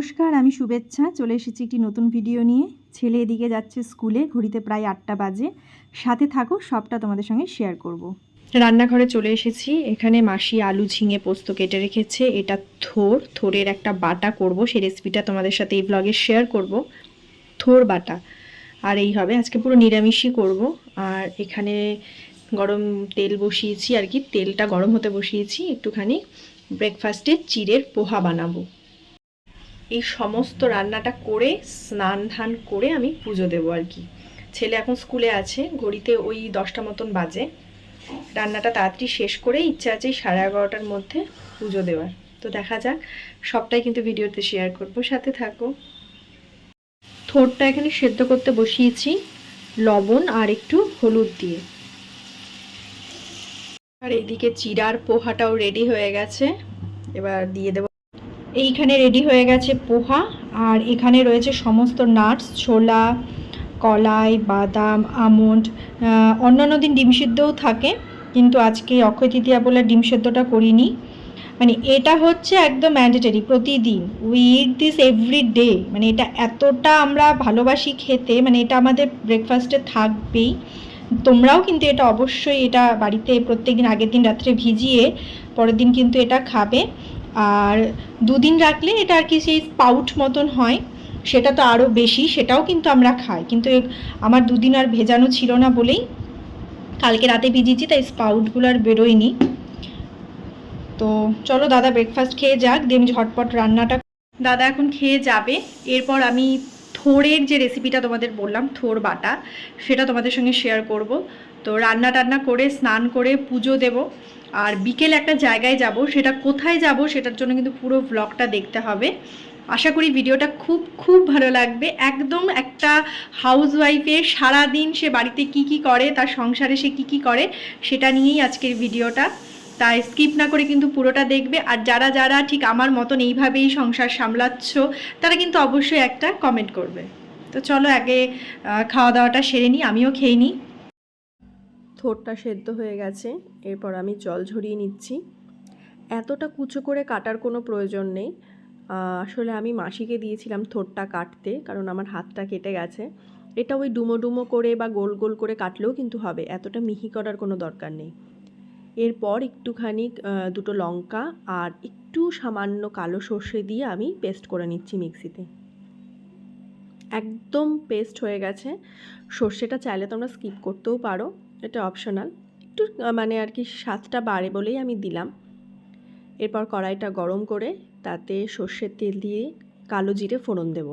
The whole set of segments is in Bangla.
নমস্কার, আমি শুভেচ্ছা। চলে এসেছি একটি নতুন ভিডিও নিয়ে। ছেলে এদিকে যাচ্ছে স্কুলে, ঘড়িতে প্রায় আটটা বাজে। সাথে থাকো, সবটা তোমাদের সঙ্গে শেয়ার করব। রান্নাঘরে চলে এসেছি। এখানে মাসি আলু ঝিঙে পোস্ত কেটে রেখেছে। এটা থোর, থোরের একটা বাটা করব। সেই রেসিপিটা তোমাদের সাথে এই ব্লগে শেয়ার করব। থোর বাটা। আর এই হবে, আজকে পুরো নিরামিষই করব। আর এখানে গরম তেল বসিয়েছি আর কি। তেলটা গরম হতে বসিয়েছি। একটুখানি ব্রেকফাস্টে চিড়ের পোহা বানাবো। এই সমস্ত রান্নাটা করে, স্নান ধান করে আমি পুজো দেবো আর কি। ছেলে এখন স্কুলে আছে, ঘড়িতে ওই দশটা মতন বাজে। রান্নাটা তাড়াতাড়ি শেষ করে ইচ্ছা আছে সাড়ে এগারোটার মধ্যে পুজো দেওয়ার। তো দেখা যাক, সবটাই কিন্তু ভিডিওতে শেয়ার করব। সাথে থাকো। থোরটা এখানে সেদ্ধ করতে বসিয়েছি, লবণ আর একটু হলুদ দিয়ে। আর এইদিকে চিরার পোহাটাও রেডি হয়ে গেছে। এবার দিয়ে দেবো এইখানে রেডি হয়ে গেছে পোহা, আর এখানে রয়েছে সমস্ত নাটস ছোলা, কলাই, বাদাম, আমন্ড অন্যান্য দিন ডিম সিদ্ধও থাকে, কিন্তু আজকে অক্ষয় তৃতীয়া বলে ডিম সেদ্ধটা করিনি। মানে এটা হচ্ছে একদম ম্যান্ডেটারি প্রতিদিন we eat this every day মানে এটা এতটা আমরা ভালোবাসি খেতে মানে এটা আমাদের ব্রেকফাস্টে থাকবেই। তোমরাও কিন্তু এটা অবশ্যই এটা বাড়িতে প্রত্যেকদিন আগের দিন রাত্রে ভিজিয়ে, পরের দিন কিন্তু এটা খাবে। আর দুদিন রাখলে এটা আর কি সেই পাউট মতন হয়। সেটা তো আরও বেশি, সেটাও কিন্তু আমরা খাই। কিন্তু আমার দুদিন আর ভেজানো ছিল না বলেই কালকে রাতে ভিজিয়েছি, তাই স্পাউটগুলো আর বেরোয়নি। তো চলো দাদা ব্রেকফাস্ট খেয়ে যাক, দিয়ে আমি ঝটপট রান্নাটা দাদা এখন খেয়ে যাবে। এরপর আমি থোড়ের যে রেসিপিটা তোমাদের বললাম থোর বাটা, সেটা তোমাদের সঙ্গে শেয়ার করব। তো রান্না টান্না করে, স্নান করে, পুজো দেব। আর বিকেল একটা জায়গায় যাব, সেটা কোথায় যাব সেটার জন্য কিন্তু পুরো ব্লগটা দেখতে হবে। আশা করি ভিডিওটা খুব খুব ভালো লাগবে। একদম একটা হাউস ওয়াইফের সারাদিন সে বাড়িতে কি কি করে, তার সংসারে সে কি কি করে, সেটা নিয়েই আজকের ভিডিওটা। তাই স্কিপ না করে কিন্তু পুরোটা দেখবে। আর যারা যারা ঠিক আমার মতন এইভাবেই সংসার সামলাচ্ছ, তারা কিন্তু অবশ্যই একটা কমেন্ট করবে। তো চলো আগে খাওয়া দাওয়াটা সেরে নিই আমিও খেয়ে নিই থোরটা সেদ্ধ হয়ে গেছে, এরপর আমি জল ঝরিয়ে নিচ্ছি। এতটা কুচো করে কাটার কোনো প্রয়োজন নেই। আসলে আমি মাসিকে দিয়েছিলাম থোরটা কাটতে, কারণ আমার হাতটা কেটে গেছে। এটা ওই ডুমো ডুমো করে বা গোল গোল করে কাটলেও কিন্তু হবে, এতটা মিহি করার কোনো দরকার নেই। এরপর একটুখানি দুটো লঙ্কা আর একটু সামান্য কালো সর্ষে দিয়ে আমি পেস্ট করে নিচ্ছি মিক্সিতে। একদম পেস্ট হয়ে গেছে। সর্ষেটা চাইলে তোমরা স্কিপ করতেও পারো। এটা অপশনাল একটু মানে আর কি স্বাদটা বাড়ে বলেই আমি দিলাম। এরপর কড়াইটা গরম করে তাতে সর্ষের তেল দিয়ে কালো জিরে ফোড়ন দেব।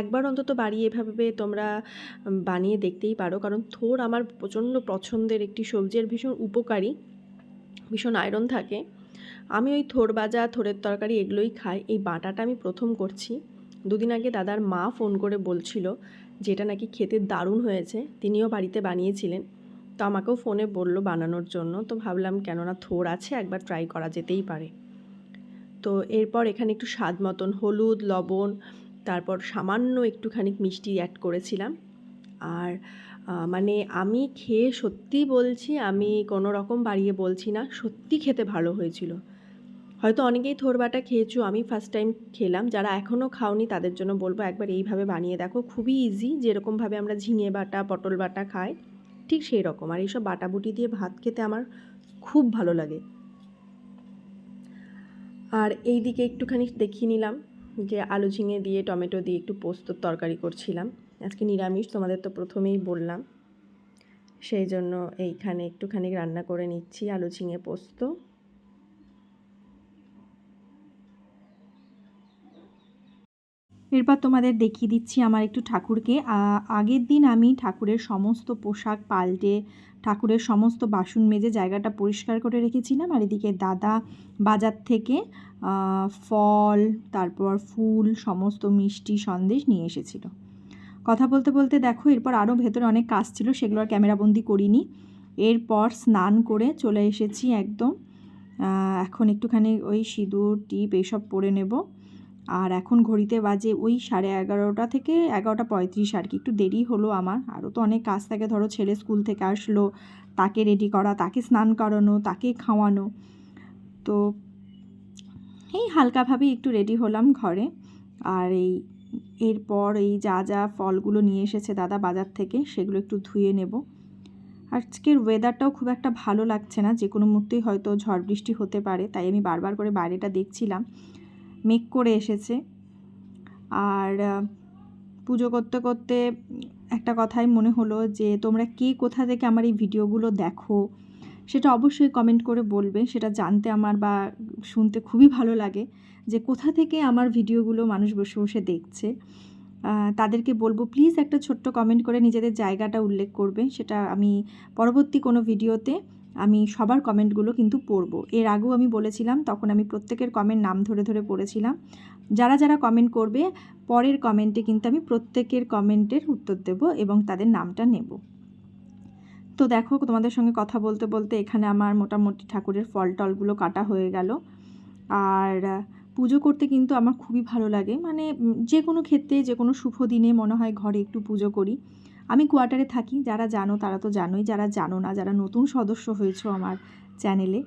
একবার অন্তত বাড়িয়ে এভাবে তোমরা বানিয়ে দেখতেই পারো, কারণ থোর আমার প্রচণ্ড পছন্দের একটি সবজির ভীষণ উপকারী, ভীষণ আয়রন থাকে। আমি ওই থোর বাজা থোরের তরকারি এগুলোই খাই। এই বাটাটা আমি প্রথম করছি। দুদিন আগে দাদার মা ফোন করে বলছিল যেটা নাকি খেতে দারুণ হয়েছে। তিনিও বাড়িতে বানিয়েছিলেন। তো আমাকেও ফোনে বলল বানানোর জন্য। তো ভাবলাম, কেননা থোর আছে, একবার ট্রাই করা যেতেই পারে। তো এরপর এখানে একটু স্বাদ মতন হলুদ, লবণ, তারপর সামান্য একটুখানি মিষ্টি অ্যাড করেছিলাম। আর মানে আমি খেয়ে সত্যি বলছি, আমি কোনো রকম বাড়িয়ে বলছি না, সত্যি খেতে ভালো হয়েছিল। হয়তো অনেকেই থোরবাটা খেয়েছো, আমি ফার্স্ট টাইম খেলাম। যারা এখনও খাওনি, তাদের জন্য বলব একবার এইভাবে বানিয়ে দেখো। খুবই ইজি যেরকমভাবে আমরা ঝিঙে বাটা, পটল বাটা খাই। ঠিক সেই রকম আর এইসব বাটাবুটি দিয়ে ভাত খেতে আমার খুব ভালো লাগে। আর এই দিকে একটুখানি দেখিয়ে নিলাম যে আলু ঝিঙে দিয়ে, টমেটো দিয়ে একটু পোস্তর তরকারি করছিলাম। আজকে নিরামিষ, তোমাদের তো প্রথমেই বললাম। সেই জন্য এইখানে একটুখানি রান্না করে নিচ্ছি আলু ঝিঙে পোস্ত। এরপর তোমাদের দেখিয়ে দিচ্ছি আমার একটু ঠাকুরকে। আগের দিন আমি ঠাকুরের সমস্ত পোশাক পাল্টে, ঠাকুরের সমস্ত বাসন মেজে জায়গাটা পরিষ্কার করে রেখেছিলাম। আর এদিকে দাদা বাজার থেকে ফল, তারপর ফুল, সমস্ত মিষ্টি সন্দেশ নিয়ে এসেছিল। কথা বলতে বলতে দেখো, এরপর আরও ভেতরে অনেক কাজ ছিল, সেগুলো আর ক্যামেরাবন্দি করিনি। এরপর স্নান করে চলে এসেছি একদম। এখন একটুখানি ওই সিঁদুর, টিপ এইসব পরে নেব। আর এখন ঘড়িতে বাজে ওই সাড়ে এগারোটা থেকে এগারোটা পঁয়ত্রিশ আর কি। একটু দেরি হলো আমার। আরও তো অনেক কাজ থাকে। ধরো ছেলে স্কুল থেকে আসলো, তাকে রেডি করা, তাকে স্নান করানো, তাকে খাওয়ানো। তো এই হালকাভাবেই একটু রেডি হলাম ঘরে। আর এই এরপর এই যা যা ফলগুলো নিয়ে এসেছে দাদা বাজার থেকে, সেগুলো একটু ধুয়ে নেব। আজকের ওয়েদারটাও খুব একটা ভালো লাগছে না। যে কোনো মুহূর্তেই হয়তো ঝড় বৃষ্টি হতে পারে, তাই আমি বারবার করে বাইরেটা দেখছিলাম। মেঘ করে এসেছে। আর পুজো করতে করতে একটা কথাই মনে হলো যে, তোমরা কে কোথা থেকে আমার এই ভিডিওগুলো দেখো, সেটা অবশ্যই কমেন্ট করে বলবে। সেটা জানতে আমার বা শুনতে খুবই ভালো লাগে যে, কোথা থেকে আমার ভিডিওগুলো মানুষ বসে বসে দেখছে। তাদেরকে বলব প্লিজ একটা ছোট্ট কমেন্ট করে নিজেদের জায়গাটা উল্লেখ করবে। সেটা আমি পরবর্তী কোনো ভিডিওতে আমি সবার কমেন্টগুলো কিন্তু পড়ব। এর আগেও আমি বলেছিলাম, তখন আমি প্রত্যেকের কমেন্ট নাম ধরে ধরে পড়েছিলাম। যারা যারা কমেন্ট করবে, পরের কমেন্টে কিন্তু আমি প্রত্যেকের কমেন্টের উত্তর দেব এবং তাদের নামটা নেব। তো দেখো, তোমাদের সঙ্গে কথা বলতে বলতে এখানে আমার মোটামুটি ঠাকুরের ফল টলগুলো কাটা হয়ে গেল। আর পুজো করতে কিন্তু আমার খুবই ভালো লাগে। মানে যে কোনো ক্ষেত্রে যে কোনো শুভ দিনে মনে হয় ঘরে একটু পুজো করি। আমি কোয়ার্টারে থাকি, যারা জানো তারা তো জানোই, যারা জানো না, যারা নতুন সদস্য হয়েছো আমার চ্যানেলে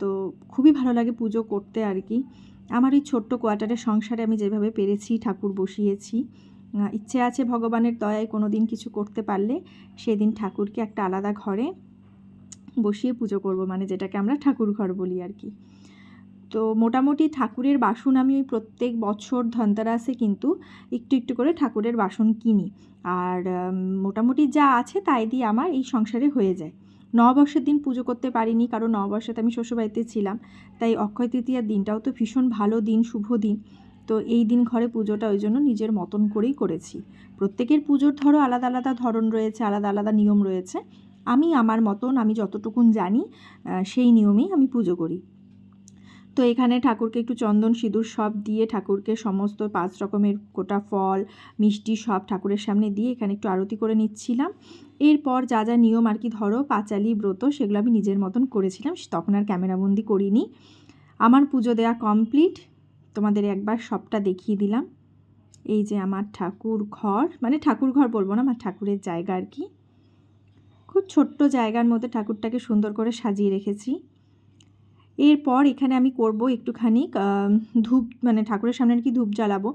তো খুবই ভালো লাগে পুজো করতে আর কি। আমার এই ছোট্ট কোয়ার্টারের সংসারে আমি যেভাবে পেরেছি, ঠাকুর বসিয়েছি ইচ্ছে আছে ভগবানের দয়ায় কোনো দিন কিছু করতে পারলে সেদিন ঠাকুরকে একটা আলাদা ঘরে বসিয়ে পুজো করব মানে যেটাকে আমরা ঠাকুর ঘর বলি আর কি। তো মোটামুটি ঠাকুরের বাসন আমি ওই প্রত্যেক বছর ধনতেরাসে কিন্তু একটু একটু করে ঠাকুরের বাসন কিনি। আর মোটামুটি যা আছে তাই দিয়ে আমার এই সংসারে হয়ে যায়। নববর্ষের দিন পুজো করতে পারিনি কারণ নববর্ষে আমি শ্বশুরবাড়িতে ছিলাম। তাই অক্ষয় তৃতীয়ার দিনটাও তো ভীষণ ভালো দিন, শুভ দিন। তো এই দিন ঘরে পুজোটা ওই জন্য নিজের মতন করেই করেছি। প্রত্যেকের পুজোর ধরো আলাদা আলাদা ধরন রয়েছে, আলাদা আলাদা নিয়ম রয়েছে। আমি আমার মতন, আমি যতটুকুন জানি সেই নিয়মেই আমি পুজো করি। তো এখানে ঠাকুরকে একটু চন্দন, সিঁদুর সব দিয়ে ঠাকুরকে সমস্ত পাঁচ রকমের গোটা ফল, মিষ্টি সব ঠাকুরের সামনে দিয়ে এখানে একটু আরতি করে নিচ্ছিলাম। এরপর যা যা নিয়ম আর কি ধরো, পাঁচালি, ব্রত, সেগুলো আমি নিজের মতন করেছিলাম তখন আর ক্যামেরাবন্দি করিনি। আমার পুজো দেওয়া কমপ্লিট তোমাদের একবার সবটা দেখিয়ে দিলাম। এই যে আমার ঠাকুর ঘর মানে ঠাকুর ঘর বলব না, আমার ঠাকুরের জায়গা আর কি। খুব ছোট্ট জায়গার মধ্যে ঠাকুরটাকে সুন্দর করে সাজিয়ে রেখেছি। এরপর এখানে আমি করব একটুখানি ধূপ মানে ঠাকুরের সামনে আর কি ধূপ জ্বালাবো।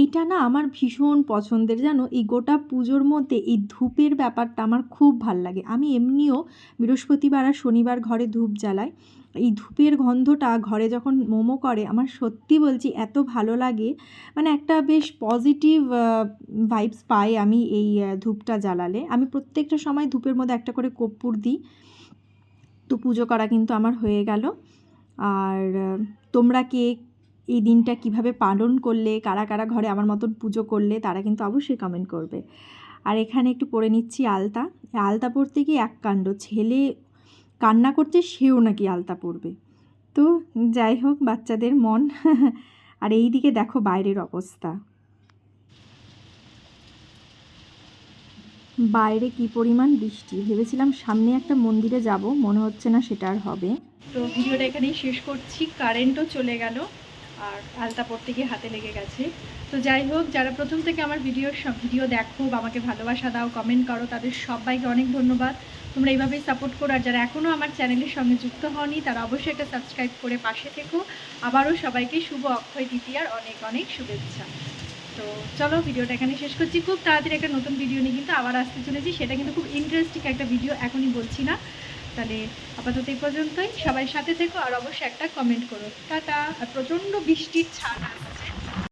এইটা না আমার ভীষণ পছন্দের, জানো? এই গোটা পুজোর মধ্যে এই ধূপের ব্যাপারটা আমার খুব ভালো লাগে। আমি এমনিও বৃহস্পতিবার আর শনিবার ঘরে ধূপ জ্বালাই। এই ধূপের গন্ধটা ঘরে যখন মোমো করে, আমার সত্যি বলছি এত ভালো লাগে। মানে একটা বেশ পজিটিভ ভাইবস পাই আমি এই ধূপটা জ্বালালে। আমি প্রত্যেকটা সময় ধূপের মধ্যে একটা করে কর্পূর দিই। তো পুজো করা কিন্তু আমার হয়ে গেল। আর তোমরা কে এই দিনটা কীভাবে পালন করলে, কারা কারা ঘরে আমার মতন পুজো করলে, তারা কিন্তু অবশ্যই কমেন্ট করবে। আর এখানে একটু পরে নিচ্ছি আলতা। আলতা পরতে গিয়ে এক কাণ্ড, ছেলে কান্না করছে, সেও নাকি আলতা পরবে তো যাই হোক, বাচ্চাদের মন। আর এই দিকে দেখো বাইরের অবস্থা। বাইরে কি পরিমাণ বৃষ্টি? ভেবেছিলাম সামনে একটা মন্দিরে যাব, মনে হচ্ছে না সেটা আর হবে। তো ভিডিওটা এখানেই শেষ করছি। কারেন্টও চলে গেল আর আলতা পড়তে গিয়ে হাতে লেগে গেছে। তো যাই হোক, যারা প্রথম থেকে আমার ভিডিও ভিডিও দেখো বা আমাকে ভালোবাসা দাও কমেন্ট করো, তাদের সবাইকে অনেক ধন্যবাদ। তোমরা এইভাবেই সাপোর্ট করো। আর যারা এখনও আমার চ্যানেলের সঙ্গে যুক্ত হওনি, তারা অবশ্যই একটা সাবস্ক্রাইব করে পাশে থেকো। আবারও সবাইকে শুভ অক্ষয় তৃতীয়ার অনেক অনেক শুভেচ্ছা। তো চলো, ভিডিওটা এখানে শেষ করছি। খুব তাড়াতাড়ি একটা নতুন ভিডিও নিয়ে কিন্তু আবার আসতে চলেছি। সেটা কিন্তু খুব ইন্টারেস্টিং একটা ভিডিও এখনই বলছি না। তাহলে আপাতত এই পর্যন্তই। সবাই সাথে থেকো আর অবশ্যই একটা কমেন্ট করো। টাটা। আর প্রচণ্ড বৃষ্টির ছাড় আসছে